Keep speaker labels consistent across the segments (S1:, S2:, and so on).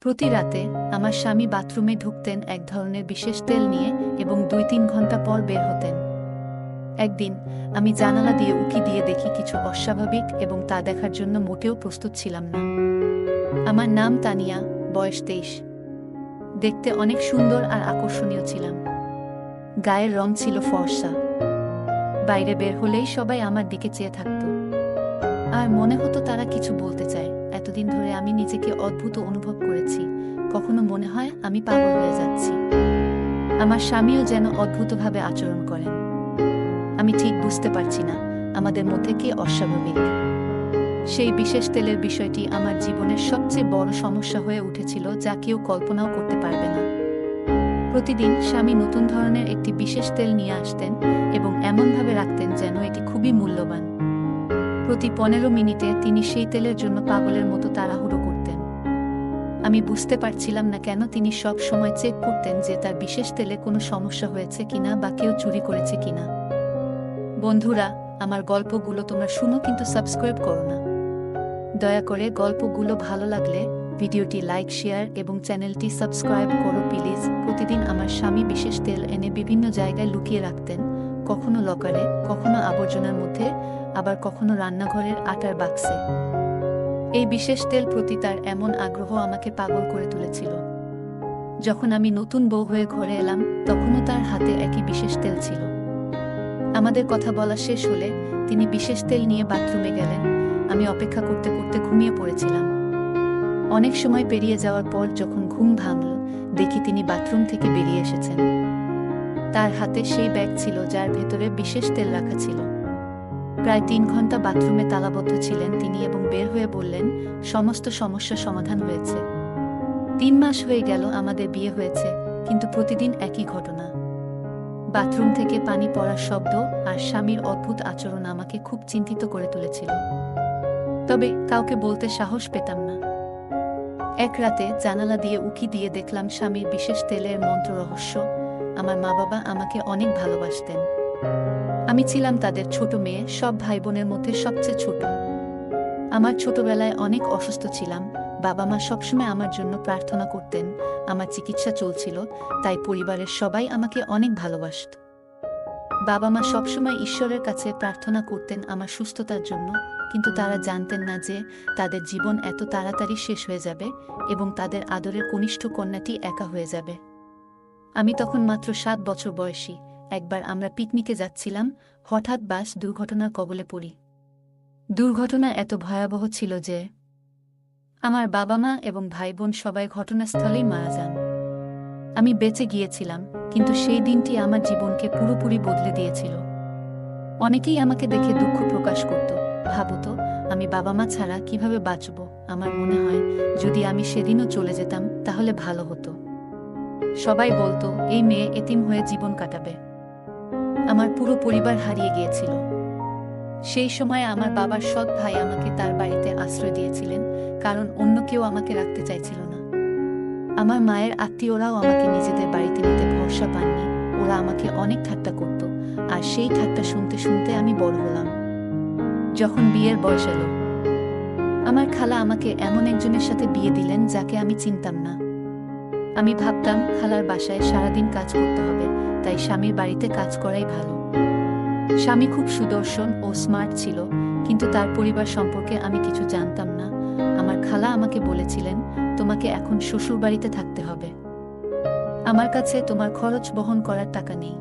S1: প্রতি রাতে আমার স্বামী বাথরুমে ঢুকতেন এক ধরনের বিশেষ তেল নিয়ে এবং দুই তিন ঘণ্টা পর বের হতেন। একদিন আমি জানালা দিয়ে উকি দিয়ে দেখি কিছু অস্বাভাবিক এবং তা দেখার জন্য মোটেও প্রস্তুত ছিলাম না। আমার নাম তানিয়া, বয়স তেইশ। দেখতে অনেক সুন্দর আর আকর্ষণীয় ছিলাম। গায়ের রং ছিল ফর্সা। বাইরে বের হলেই সবাই আমার দিকে চেয়ে থাকত। আর মনে হতো তারা কিছু বলতে চায়। এতদিন ধরে আমি নিজেকে অদ্ভুত অনুভব করেছি। কখনো মনে হয় আমি পাগল হয়ে যাচ্ছি। আমার স্বামীও যেন অদ্ভুতভাবে আচরণ করেন। আমি ঠিক বুঝতে পারছি না, আমাদের মধ্যে কে অস্বাভাবিক। সেই বিশেষ তেলের বিষয়টি আমার জীবনের সবচেয়ে বড় সমস্যা হয়ে উঠেছিল যা কেউ কল্পনাও করতে পারবে না। প্রতিদিন স্বামী নতুন ধরনের একটি বিশেষ তেল নিয়ে আসতেন এবং এমনভাবে রাখতেন যেন এটি খুবই মূল্যবান। প্রতি পনেরো মিনিটে তিনি সেই তেলের জন্য পাগলের মতো তাড়াহুড়ো করতেন। আমি বুঝতে পারছিলাম না কেন তিনি সব সময় চেক করতেন যে তার বিশেষ তেলে কোনো সমস্যা হয়েছে কিনা বা কেউ চুরি করেছে কিনা। বন্ধুরা, আমার গল্পগুলো তোমরা শুনো কিন্তু সাবস্ক্রাইব করো না। দয়া করে গল্পগুলো ভালো লাগলে ভিডিওটি লাইক, শেয়ার এবং চ্যানেলটি সাবস্ক্রাইব করো প্লিজ। প্রতিদিন আমার স্বামী বিশেষ তেল এনে বিভিন্ন জায়গায় লুকিয়ে রাখতেন। কখনো লকারে, কখনো আবর্জনার মধ্যে, আবার কখনো রান্নাঘরের আটার বাক্সে। এই বিশেষ তেল প্রতি তার এমন আগ্রহ আমাকে পাগল করে তুলেছিল। যখন আমি নতুন বউ হয়ে ঘরে এলাম, তখনও তার হাতে একই বিশেষ তেল ছিল। আমাদের কথা বলা শেষ হলে তিনি বিশেষ তেল নিয়ে বাথরুমে গেলেন। আমি অপেক্ষা করতে করতে ঘুমিয়ে পড়েছিলাম। অনেক সময় পেরিয়ে যাওয়ার পর যখন ঘুম ভাঙল, দেখি তিনি বাথরুম থেকে বেরিয়ে এসেছেন। তার হাতে সেই ব্যাগ ছিল যার ভেতরে বিশেষ তেল রাখা ছিল। প্রায় তিন ঘণ্টা বাথরুমে তালাবদ্ধ ছিলেন তিনি এবং বের হয়ে বললেন, সমস্ত সমস্যা সমাধান হয়েছে। তিন মাস হয়ে গেল আমাদের বিয়ে হয়েছে, কিন্তু প্রতিদিন একই ঘটনা। বাথরুম থেকে পানি পড়ার শব্দ আর স্বামীর অদ্ভুত আচরণ আমাকে খুব চিন্তিত করে তুলেছিল। তবে কাউকে বলতে সাহস পেতাম না। এক রাতে জানালা দিয়ে উকি দিয়ে দেখলাম স্বামীর বিশেষ তেলের মন্ত্র রহস্য আমার মা বাবা আমাকে অনেক ভালোবাসতেন। আমি ছিলাম তাদের ছোট মেয়ে, সব ভাই বোনের মধ্যে সবচেয়ে ছোট। আমার ছোটবেলায় অনেক অসুস্থ ছিলাম বাবা মা সবসময় আমার জন্য প্রার্থনা করতেন, আমার চিকিৎসা চলছিল, তাই পরিবারের সবাই আমাকে অনেক ভালোবাসত। বাবা মা সবসময় ঈশ্বরের কাছে প্রার্থনা করতেন আমার সুস্থতার জন্য, কিন্তু তারা জানতেন না যে তাদের জীবন এত তাড়াতাড়ি শেষ হয়ে যাবে এবং তাদের আদরের কনিষ্ঠ কন্যাটি একা হয়ে যাবে। আমি তখন মাত্র সাত বছর বয়সী। একবার আমরা পিকনিকে যাচ্ছিলাম, হঠাৎ বাস দুর্ঘটনার কবলে পড়ি। দুর্ঘটনা এত ভয়াবহ ছিল যে, আমার বাবা মা এবং ভাই বোন সবাই ঘটনাস্থলেই মারা যান। আমি বেঁচে গিয়েছিলাম, কিন্তু সেই দিনটি আমার জীবনকে পুরোপুরি বদলে দিয়েছিল। অনেকেই আমাকে দেখে দুঃখ প্রকাশ করত। ভাবতো, আমি বাবা মা ছাড়া কীভাবে বাঁচব? আমার মনে হয়, যদি আমি সেদিনও চলে যেতাম, তাহলে ভালো হতো। সবাই বলতো, এই মেয়ে এতিম হয়ে জীবন কাটাবে। আমার পুরো পরিবার হারিয়ে গিয়েছিল। সেই সময় আমার বাবার সৎ ভাই আমাকে তার বাড়িতে আশ্রয় দিয়েছিলেন, কারণ অন্য কেউ আমাকে রাখতে চাইছিল না। আমার মায়ের আত্মীয়রাও আমাকে নিজেদের বাড়িতে নিতে ভরসা পাননি। ওরা আমাকে অনেক ঠাট্টা করত, আর সেই ঠাট্টা শুনতে শুনতে আমি বড় হলাম। যখন বিয়ের বয়স এলো, আমার খালা আমাকে এমন একজনের সাথে বিয়ে দিলেন যাকে আমি চিনতাম না। আমি ভাবতাম, খালার বাসায় সারাদিন কাজ করতে হবে, তাই স্বামীর বাড়িতে কাজ করাই ভালো। স্বামী খুব সুদর্শন ও স্মার্ট ছিল, কিন্তু তার পরিবার সম্পর্কে আমি কিছু জানতাম না। আমার খালা আমাকে বলেছিলেন, তোমাকে এখন শ্বশুর বাড়িতে থাকতে হবে। আমার কাছে তোমার খরচ বহন করার টাকা নেই।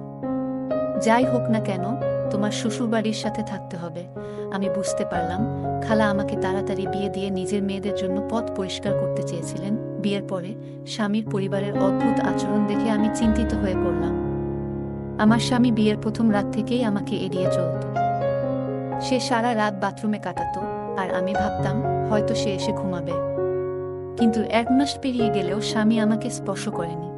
S1: যাই হোক না কেন, তোমার শ্বশুর বাড়ির সাথে থাকতে হবে। আমি বুঝতে পারলাম, খালা আমাকে তাড়াতাড়ি বিয়ে দিয়ে নিজের মেয়েদের জন্য পথ পরিষ্কার করতে চেয়েছিলেন। বিয়ের পরে স্বামীর পরিবারের অদ্ভুত আচরণ দেখে আমি চিন্তিত হয়ে পড়লাম। আমার স্বামী বিয়ের প্রথম রাত থেকেই আমাকে এড়িয়ে চলত। সে সারা রাত বাথরুমে কাটাত আর আমি ভাবতাম, হয়তো সে এসে ঘুমাবে। কিন্তু এক মাস পেরিয়ে গেলেও স্বামী আমাকে স্পর্শ করেনি।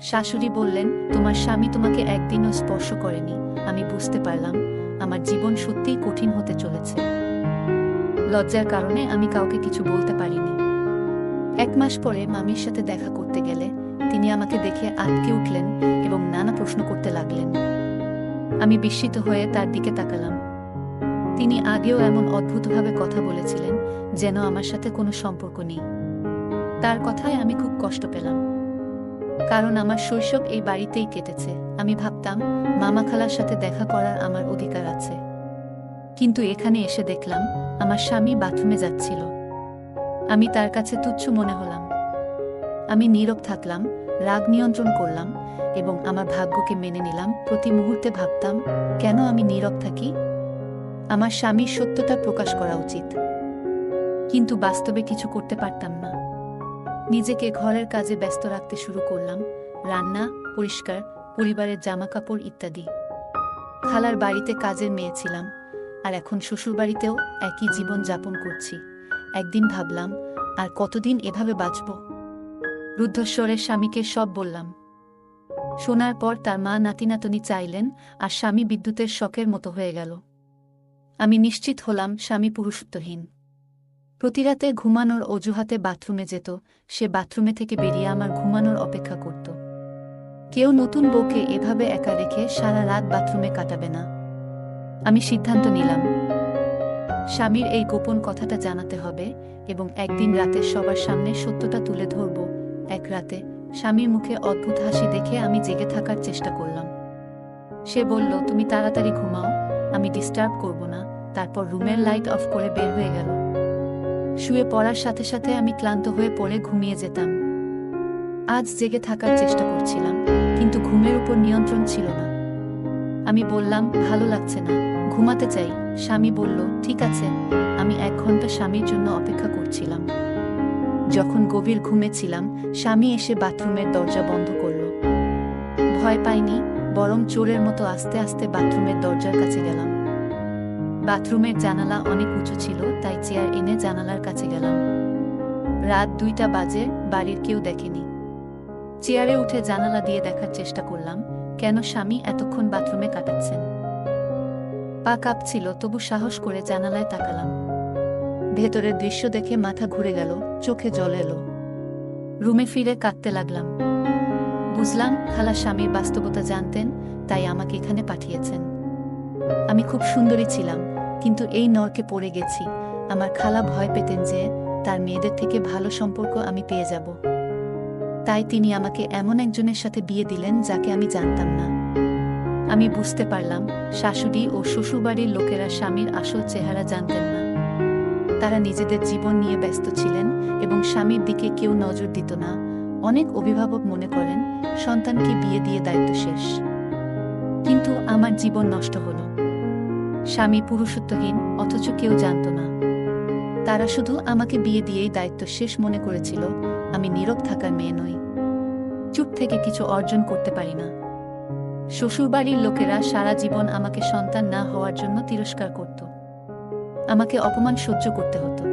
S1: শাশুড়ি বললেন, তোমার স্বামী তোমাকে একদিনও স্পর্শ করেনি। আমি বুঝতে পারলাম, আমার জীবন সত্যিই কঠিন হতে চলেছে। লজ্জার কারণে আমি কাউকে কিছু বলতে পারিনি। এক মাস পরে মামির সাথে দেখা করতে গেলে তিনি আমাকে দেখে আটকে উঠলেন এবং নানা প্রশ্ন করতে লাগলেন। আমি বিস্মিত হয়ে তার দিকে তাকালাম। তিনি আগেও এমন অদ্ভুতভাবে কথা বলেছিলেন যেন আমার সাথে কোনো সম্পর্ক নেই। তার কথায় আমি খুব কষ্ট পেলাম। কারণ আমার শৈশব এই বাড়িতেই কেটেছে। আমি ভাবতাম, মামা খালার সাথে দেখা করার আমার অধিকার আছে। কিন্তু এখানে এসে দেখলাম, আমার স্বামী বাথরুমে যাচ্ছিল। আমি তার কাছে তুচ্ছ মনে হলাম। আমি নীরব থাকলাম, রাগ নিয়ন্ত্রণ করলাম এবং আমার ভাগ্যকে মেনে নিলাম। প্রতি মুহূর্তে ভাবতাম, কেন আমি নীরব থাকি? আমার স্বামীর সত্যতা প্রকাশ করা উচিত। কিন্তু বাস্তবে কিছু করতে পারতাম না। নিজেকে ঘরের কাজে ব্যস্ত রাখতে শুরু করলাম। রান্না, পরিষ্কার, পরিবারের জামাকাপড় ইত্যাদি। খালার বাড়িতে কাজের মেয়ে ছিলাম আর এখন শ্বশুরবাড়িতেও একই জীবন যাপন করছি। একদিন ভাবলাম, আর কতদিন এভাবে বাঁচব? রুদ্ধস্বরের স্বামীকে সব বললাম। শোনার পর তার মা নাতিনাতনি চাইলেন, আর স্বামী বিদ্যুতের শখের মতো হয়ে গেল। আমি নিশ্চিত হলাম স্বামী পুরুষত্বহীন। প্রতিরাতে ঘুমানোর অজুহাতে বাথরুমে যেত, সে বাথরুমে থেকে বেরিয়ে আমার ঘুমানোর অপেক্ষা করত। কেউ নতুন বউকে এভাবে একা রেখে সারা রাত বাথরুমে কাটাবে না। আমি সিদ্ধান্ত নিলাম স্বামীর এই গোপন কথাটা জানাতে হবে এবং একদিন রাতে সবার সামনে সত্যটা তুলে ধরব। এক রাতে স্বামীর মুখে অদ্ভুত হাসি দেখে আমি জেগে থাকার চেষ্টা করলাম। সে বলল, তুমি তাড়াতাড়ি ঘুমাও, আমি ডিস্টার্ব করব না। তারপর রুমের লাইট অফ করে বের হয়ে গেল। শুয়ে পড়ার সাথে সাথে আমি ক্লান্ত হয়ে পড়ে ঘুমিয়ে যেতাম। আজ জেগে থাকার চেষ্টা করছিলাম, কিন্তু ঘুমের উপর নিয়ন্ত্রণ ছিল না। আমি বললাম, ভালো লাগছে না। ঘুমাতে চাই। স্বামী বলল, ঠিক আছে। আমি এক ঘণ্টা স্বামীর জন্য অপেক্ষা করছিলাম। যখন গভীর ঘুমেছিলাম স্বামী এসে বাথরুমের দরজা বন্ধ করল। ভয় পাইনি, বরং চোরের মতো আস্তে আস্তে বাথরুমের দরজার কাছে গেলাম। বাথরুমের জানালা অনেক উঁচু ছিল, তাই চেয়ার এনে জানালার কাছে গেলাম। রাত দুইটা বাজে, বাড়ির কেউ দেখেনি। চেয়ারে উঠে জানালা দিয়ে দেখার চেষ্টা করলাম, কেন স্বামী এতক্ষণ বাথরুমে কাটাচ্ছেন পা কাঁপছিল, তবু সাহস করে জানালায় তাকালাম। ভেতরের দৃশ্য দেখে মাথা ঘুরে গেল, চোখে জল এলো। রুমে ফিরে কাঁদতে লাগলাম। বুঝলাম, খালা স্বামীর বাস্তবতা জানতেন, তাই আমাকে এখানে পাঠিয়েছেন। আমি খুব সুন্দরী ছিলাম, কিন্তু এই নরকে পড়ে গেছি। আমার খালা ভয় পেতেন যে, তার মেয়েদের থেকে ভালো সম্পর্ক আমি পেয়ে যাব। তাই তিনি আমাকে এমন একজনের সাথে বিয়ে দিলেন, যাকে আমি জানতাম না। আমি বুঝতে পারলাম, শাশুড়ি ও শ্বশুরবাড়ির লোকেরা স্বামীর আসল চেহারা জানতেন না। তারা নিজেদের জীবন নিয়ে ব্যস্ত ছিলেন এবং স্বামীর দিকে কেউ নজর দিত না। অনেক অভিভাবক মনে করেন, সন্তানকে বিয়ে দিয়ে দায়িত্ব শেষ। কিন্তু আমার জীবন নষ্ট হল। স্বামী পুরুষত্বহীন, অথচ কেউ জানত না। তারা শুধু আমাকে বিয়ে দিয়েই দায়িত্ব শেষ মনে করেছিল, আমি নীরব থাকার মেয়ে নই। চুপ থেকে কিছু অর্জন করতে পারি না। শ্বশুরবাড়ির লোকেরা সারা জীবন আমাকে সন্তান না হওয়ার জন্য তিরস্কার করত। আমাকে অপমান সহ্য করতে হতো।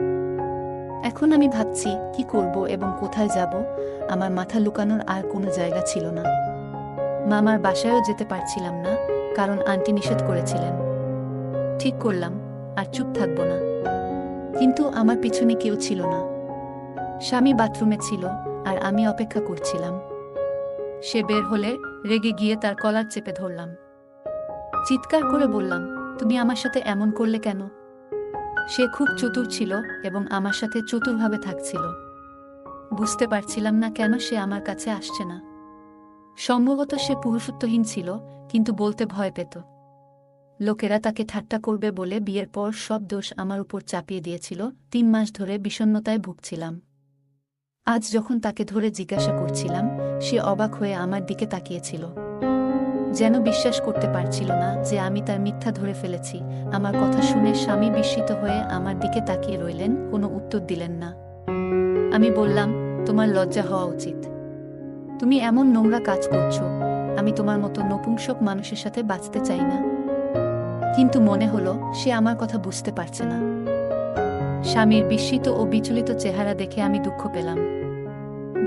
S1: এখন আমি ভাবছি, কি করব এবং কোথায় যাব? আমার মাথা লুকানোর আর কোনো জায়গা ছিল না। মামার বাসায়ও যেতে পারছিলাম না, কারণ আন্টি নিষেধ করেছিলেন। ঠিক করলাম, আর চুপ থাকব না। কিন্তু আমার পিছনে কেউ ছিল না। স্বামী বাথরুমে ছিল, আর আমি অপেক্ষা করছিলাম। সে বের হলে রেগে গিয়ে তার কলার চেপে ধরলাম। চিৎকার করে বললাম, তুমি আমার সাথে এমন করলে কেন? সে খুব চতুর ছিল এবং আমার সাথে চতুরভাবে থাকছিল। বুঝতে পারছিলাম না কেন সে আমার কাছে আসছে না। সম্ভবত সে পুরুষত্বহীন ছিল, কিন্তু বলতে ভয় পেত। লোকেরা তাকে ঠাট্টা করবে বলে বিয়ের পর সব দোষ আমার উপর চাপিয়ে দিয়েছিল, তিন মাস ধরে বিষণ্নতায় ভুগছিলাম। আজ যখন তাকে ধরে জিজ্ঞাসা করছিলাম, সে অবাক হয়ে আমার দিকে তাকিয়েছিল। যেন বিশ্বাস করতে পারছিল না যে আমি তার মিথ্যা ধরে ফেলেছি। আমার কথা শুনে স্বামী বিস্মিত হয়ে আমার দিকে তাকিয়ে রইলেন, কোনো উত্তর দিলেন না। আমি বললাম, তোমার লজ্জা হওয়া উচিত। তুমি এমন নোংরা কাজ করছ। আমি তোমার মতো নপুংসক মানুষের সাথে বাঁচতে চাই না। কিন্তু মনে হলো, সে আমার কথা বুঝতে পারছে না। স্বামীর বিস্মিত ও বিচলিত চেহারা দেখে আমি দুঃখ পেলাম।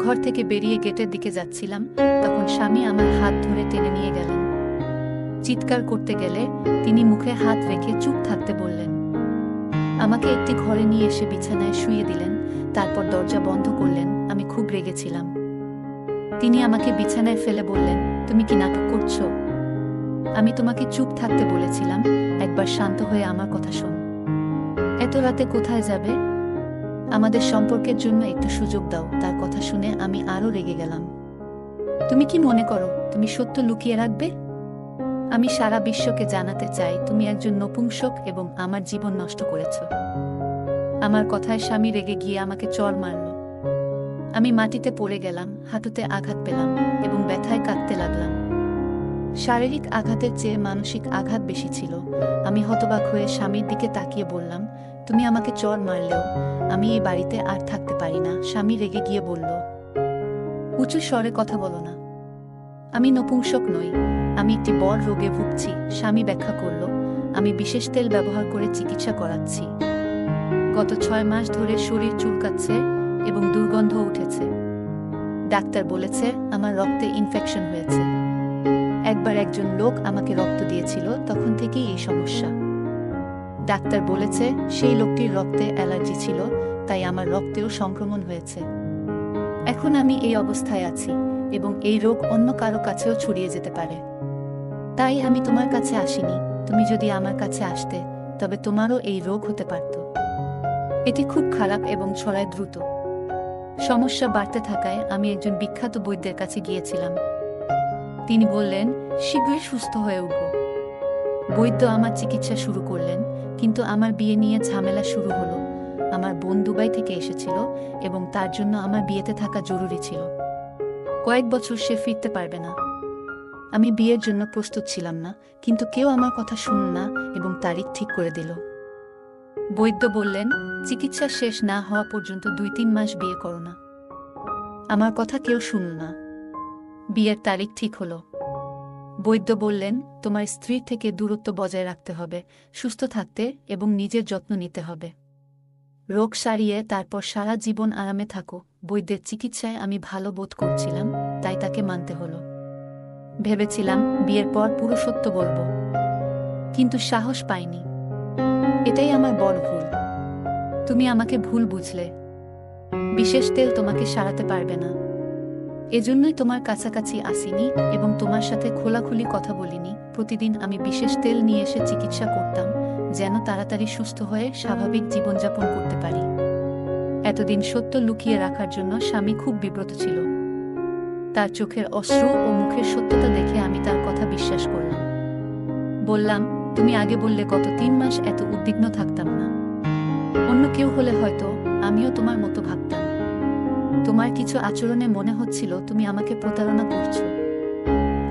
S1: ঘর থেকে বেরিয়ে গেটের দিকে যাচ্ছিলাম, তখন স্বামী আমার হাত ধরে টেনে নিয়ে গেলেন। চিৎকার করতে গেলে তিনি মুখে হাত রেখে চুপ থাকতে বললেন, আমাকে একটি ঘরে নিয়ে এসে বিছানায় শুয়ে দিলেন, তারপর দরজা বন্ধ করলেন, আমি খুব রেগেছিলাম তিনি আমাকে বিছানায় ফেলে বললেন, তুমি কি নাটক করছ? আমি তোমাকে চুপ থাকতে বলেছিলাম, একবার শান্ত হয়ে আমার কথা শোন। এত রাতে কোথায় যাবে? আমাদের সম্পর্কের জন্য একটু সুযোগ দাও। তার কথা শুনে আমি আরও রেগে গেলাম। তুমি কি মনে করো, তুমি সত্য লুকিয়ে রাখবে? আমি সারা বিশ্বকে জানাতে চাই, তুমি একজন নপুংসক এবং আমার জীবন নষ্ট করেছ। আমার কথায় স্বামী রেগে গিয়ে আমাকে চর মারল। আমি মাটিতে পড়ে গেলাম, হাঁটুতে আঘাত পেলাম এবং ব্যথায় কাঁদতে লাগলাম। শারীরিক আঘাতের চেয়ে মানসিক আঘাত বেশি ছিল। আমি হতবাক হয়ে স্বামীর দিকে তাকিয়ে বললাম, তুমি আমাকে চর মারলেও আমি এই বাড়িতে আর থাকতে পারি না। স্বামী রেগে গিয়ে বলল, উঁচু স্বরে কথা বলো না। আমি নপুংসক নই, আমি একটি বড় রোগে ভুগছি। স্বামী ব্যাখ্যা করল, আমি বিশেষ তেল ব্যবহার করে চিকিৎসা করাচ্ছি। গত ছয় মাস ধরে শরীর চুলকাচ্ছে এবং দুর্গন্ধ উঠেছে। ডাক্তার বলেছে আমার রক্তে ইনফেকশন হয়েছে। একবার একজন লোক আমাকে রক্ত দিয়েছিল, তখন থেকেই এই সমস্যা। ডাক্তার বলেছে, সেই লোকটির রক্তে অ্যালার্জি ছিল, তাই আমার রক্তেও সংক্রমণ হয়েছে। এখন আমি এই অবস্থায় আছি এবং এই রোগ অন্য কারও কাছেও ছড়িয়ে যেতে পারে। তাই আমি তোমার কাছে আসিনি, তুমি যদি আমার কাছে আসতে, তবে তোমারও এই রোগ হতে পারত। এটি খুব খারাপ এবং ছড়ায় দ্রুত। সমস্যা বাড়তে থাকায় আমি একজন বিখ্যাত বৈদ্যের কাছে গিয়েছিলাম। তিনি বললেন, শীঘ্রই সুস্থ হয়ে উঠব। বৈদ্য আমার চিকিৎসা শুরু করলেন, কিন্তু আমার বিয়ে নিয়ে ঝামেলা শুরু হলো। আমার বোন দুবাই থেকে এসেছিল এবং তার জন্য আমার বিয়েতে থাকা জরুরি ছিল। কয়েক বছর সে ফিরতে পারবে না। আমি বিয়ের জন্য প্রস্তুত ছিলাম না, কিন্তু কেউ আমার কথা শুন না এবং তারিখ ঠিক করে দিল। বৈদ্য বললেন, চিকিৎসা শেষ না হওয়া পর্যন্ত দুই তিন মাস বিয়ে করো না। আমার কথা কেউ শুনল না। বিয়ের তারিখ ঠিক হলো। বৈদ্য বললেন, তোমার স্ত্রীর থেকে দূরত্ব বজায় রাখতে হবে, সুস্থ থাকতে এবং নিজের যত্ন নিতে হবে। রোগ সারিয়ে তারপর সারা জীবন আরামে থাকো। বৈদ্যের চিকিৎসায় আমি ভালো বোধ করছিলাম, তাই তাকে মানতে হলো। ভেবেছিলাম, বিয়ের পর পুরো সত্য বলব। কিন্তু সাহস পাইনি। এটাই আমার বড় ভুল। তুমি আমাকে ভুল বুঝলে। বিশেষ তেল তোমাকে সারাতে পারবে না। এজন্যই তোমার কাছাকাছি আসিনি এবং তোমার সাথে খোলাখুলি কথা বলিনি। প্রতিদিন আমি বিশেষ তেল নিয়ে এসে চিকিৎসা করতাম, যেন তাড়াতাড়ি সুস্থ হয়ে স্বাভাবিক জীবনযাপন করতে পারি। এতদিন সত্য লুকিয়ে রাখার জন্য স্বামী খুব বিব্রত ছিল। তার চোখের অশ্রু ও মুখের সত্যতা দেখে আমি তার কথা বিশ্বাস করলাম। বললাম, তুমি আগে বললে গত তিন মাস এত উদ্বিগ্ন থাকতাম না। অন্য কেউ হলে হয়তো আমিও তোমার মতো ভাবতাম। তোমার কিছু আচরণে মনে হচ্ছিল তুমি আমাকে প্রতারণা করছ।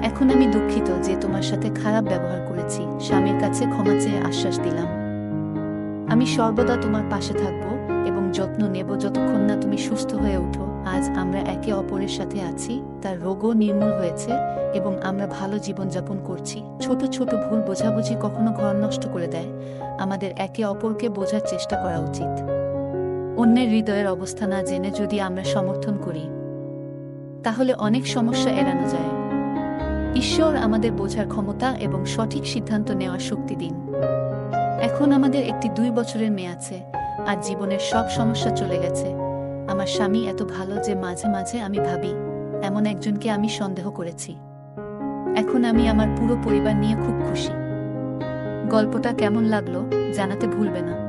S1: এখন আমি দুঃখিত যে তোমার সাথে খারাপ ব্যবহার করেছি। স্বামীর কাছে ক্ষমা চেয়ে আশ্বাস দিলাম। আমি সর্বদা তোমার পাশে থাকব এবং যত্ন নেব যতক্ষণ না তুমি সুস্থ হয়ে উঠো। আজ আমরা একে অপরের সাথে আছি, তার রোগও নির্মূল হয়েছে এবং আমরা ভালো জীবনযাপন করছি। ছোট ছোট ভুল বোঝাবুঝি কখনো ঘর নষ্ট করে দেয়। আমাদের একে অপরকে বোঝার চেষ্টা করা উচিত। অন্যের হৃদয়ের অবস্থা না জেনে যদি আমরা সমর্থন করি, তাহলে অনেক সমস্যা এড়ানো যায়। ঈশ্বর আমাদের বোঝার ক্ষমতা এবং সঠিক সিদ্ধান্ত নেওয়ার শক্তি দিন। এখন আমাদের একটি দুই বছরের মেয়ে আছে, আর জীবনের সব সমস্যা চলে গেছে। আমার স্বামী এত ভালো যে মাঝে মাঝে আমি ভাবি, এমন একজনকে আমি সন্দেহ করেছি। এখন আমি আমার পুরো পরিবার নিয়ে খুব খুশি। গল্পটা কেমন লাগল জানাতে ভুলবে না।